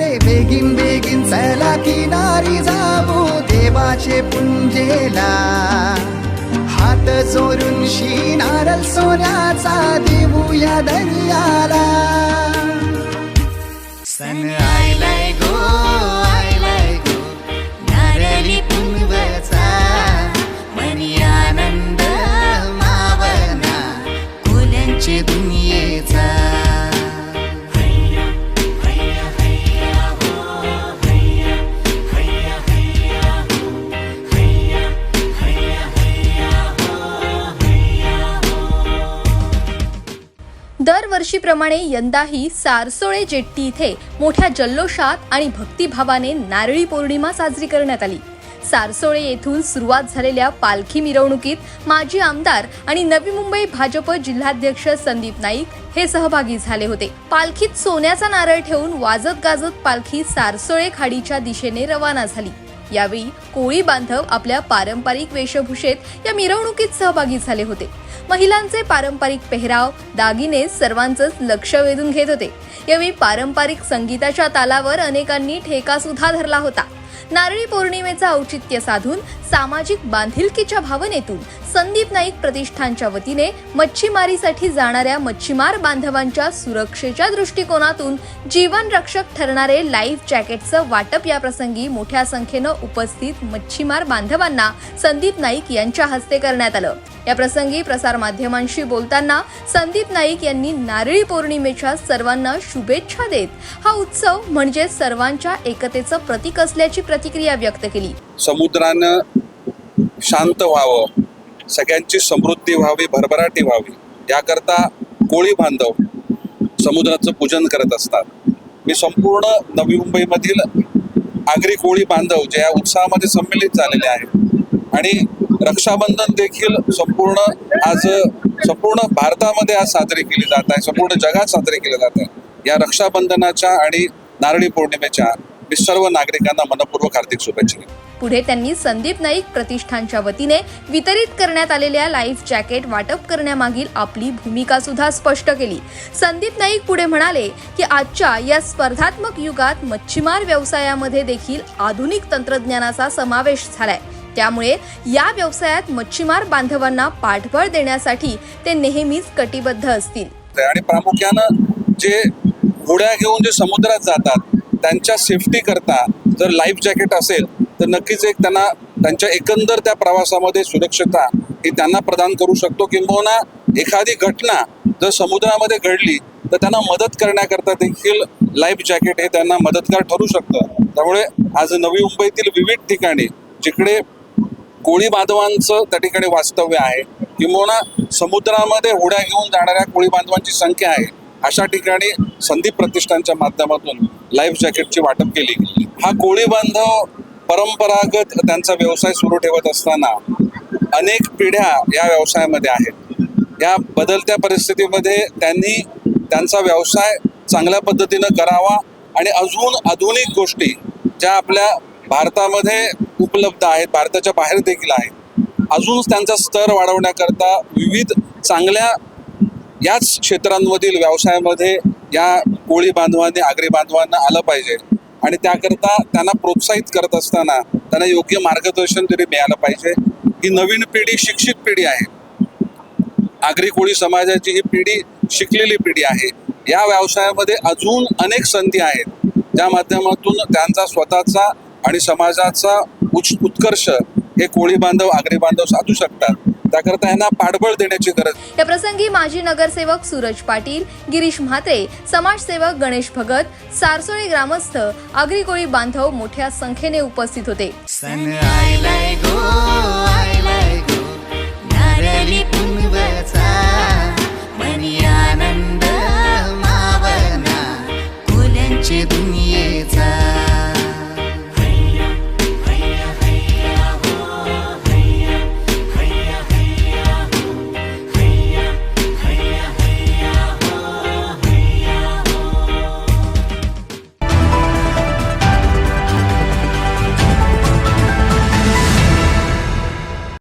रे बेगीन बेगीन चला किनारी जाऊ देवाचे पुंजेला. हात चोरून शी सोन्याचा देऊ या दर्याला. सन आयलाय गो आयलाय गो नारली पुनवचा मनी आनंद मावना. फुलांचे दरवर्षीप्रमाणे यंदाही सारसोळे जेट्टी इथे मोठ्या जल्लोषात आणि भक्तिभावाने नारळी पौर्णिमा साजरी करण्यात आली. सारसोळे येथून सुरुवात झालेल्या पालखी मिरवणुकीत माजी आमदार आणि नवी मुंबई भाजप जिल्हाध्यक्ष संदीप नाईक हे सहभागी झाले होते. पालखीत सोन्याचा नारळ ठेवून वाजत गाजत पालखी सारसोळे खाडीच्या दिशेने रवाना झाली. यावेळी कोळी बांधव आपल्या पारंपरिक वेशभूषेत या मिरवणुकीत सहभागी झाले होते. महिलांचे पारंपरिक पेहराव दागिने सर्वांचंच लक्ष वेधून घेत होते. यावेळी पारंपरिक संगीताच्या तालावर अनेकांनी ठेका सुद्धा धरला होता. नारळी पौर्णिमेचं औचित्य साधून सामाजिक बांधिलकीच्या भावनेतून संदीप नाईक प्रतिष्ठानच्या वतीने मच्छीमारीसाठी जाणाऱ्या मच्छीमार बांधवांच्या सुरक्षेच्या दृष्टिकोनातून जीवन रक्षक ठरणारे लाईफ जॅकेटचं वाटप या प्रसंगी मोठ्या संख्येनं उपस्थित मच्छीमार बांधवांना संदीप नाईक यांच्या हस्ते करण्यात आलं. या प्रसंगी प्रसार माध्यमांशी बोलताना संदीप नाईक यांनी नारळी पौर्णिमेच्या सर्वांना शुभेच्छा देत हा उत्सव म्हणजे सर्वांच्या एकतेचं प्रतीक असल्याची प्रतिक्रिया व्यक्त केली. समुद्रानं शांत व्हावं सगळ्यांची समृद्धी व्हावी भरभराटी व्हावी याकरता कोळी बांधव समुद्राचं पूजन करत असतात. मी संपूर्ण नवी मुंबईमधील आगरी कोळी बांधव जे या उत्साहामध्ये सम्मिलित झालेले आहेत आणि रक्षाबंधन देखील संपूर्ण आज संपूर्ण भारतामध्ये आज साजरी केली जात आहे संपूर्ण जगात साजरी केले जात आहे. या रक्षाबंधनाच्या आणि नारळी पौर्णिमेच्या मी सर्व नागरिकांना मनपूर्वक हार्दिक शुभेच्छा पुढे त्यांनी संदीप नाईक प्रतिष्ठानच्या वतीने वितरित करण्यात आलेल्या लाईफ जॅकेट वाटप करण्यामागील आपली भूमिका सुद्धा स्पष्ट केली. संदीप नाईक पुढे म्हणाले की आजच्या या स्पर्धात्मक युगात मच्छीमार व्यवसायामध्ये देखील आधुनिक तंत्रज्ञानाचा समावेश झालाय. त्यामुळे या व्यवसायात मच्छीमार बांधवांना पाठबळ देण्यासाठी ते नेहमीच कटिबद्ध असतील. आणि प्रामुख्यानं जे होड्या घेऊन जे समुद्रात जातात त्यांच्या सेफ्टी करता जर लाईफ जॅकेट असेल तर नक्कीच एक त्यांना त्यांच्या एकंदर त्या प्रवासामध्ये सुरक्षता ही त्यांना प्रदान करू शकतो. किंबहुना एखादी घटना जर समुद्रामध्ये घडली तर त्यांना मदत करण्याकरता देखील लाईफ जॅकेट हे त्यांना मदतगार ठरू शकतं. त्यामुळे आज नवी मुंबईतील विविध ठिकाणी जिकडे कोळी बांधवांचं त्या ठिकाणी वास्तव्य आहे. किंबहुना समुद्रामध्ये होड्या घेऊन जाणाऱ्या कोळी बांधवांची संख्या आहे. अशा ठिकाणी संदीप प्रतिष्ठानच्या माध्यमातून लाईफ जॅकेटची वाटप केली. हा कोळी बांधव परंपरागत त्यांचा व्यवसाय सुरू ठेवत असताना अनेक पिढ्या या व्यवसायामध्ये आहेत. या बदलत्या परिस्थितीमध्ये त्यांनी त्यांचा व्यवसाय चांगल्या पद्धतीनं करावा आणि अजून आधुनिक गोष्टी ज्या आपल्या भारतामध्ये उपलब्ध आहेत भारताच्या बाहेर देखील आहेत. अजून त्यांचा स्तर वाढवण्याकरता विविध चांगल्या याच क्षेत्रांमधील व्यवसायामध्ये या कोळी बांधवांनी आगरी बांधवांना आलं पाहिजे. आणि त्याकरता त्यांना प्रोत्साहित करत असताना त्यांना योग्य मार्गदर्शन तरी मिळालं पाहिजे. ही नवीन पिढी शिक्षित पिढी आहे. आगरी कोळी समाजाची ही पिढी शिकलेली पिढी आहे. या व्यवसायामध्ये अजून अनेक संधी आहेत. ज्या माध्यमातून त्यांचा स्वतःचा आणि समाजाचा उच्च उत्कर्ष हे कोळी बांधव आगरी बांधव साधू शकतात. त्याकरता यांना पाठबळ देण्याची गरज या प्रसंगी माजी नगरसेवक सूरज पाटील गिरीश म्हात्रे समाजसेवक गणेश भगत सारसोळे ग्रामस्थ आगरी कोळी बांधव मोठ्या संख्येने उपस्थित होते. सन आयलाय गो आयलाय गो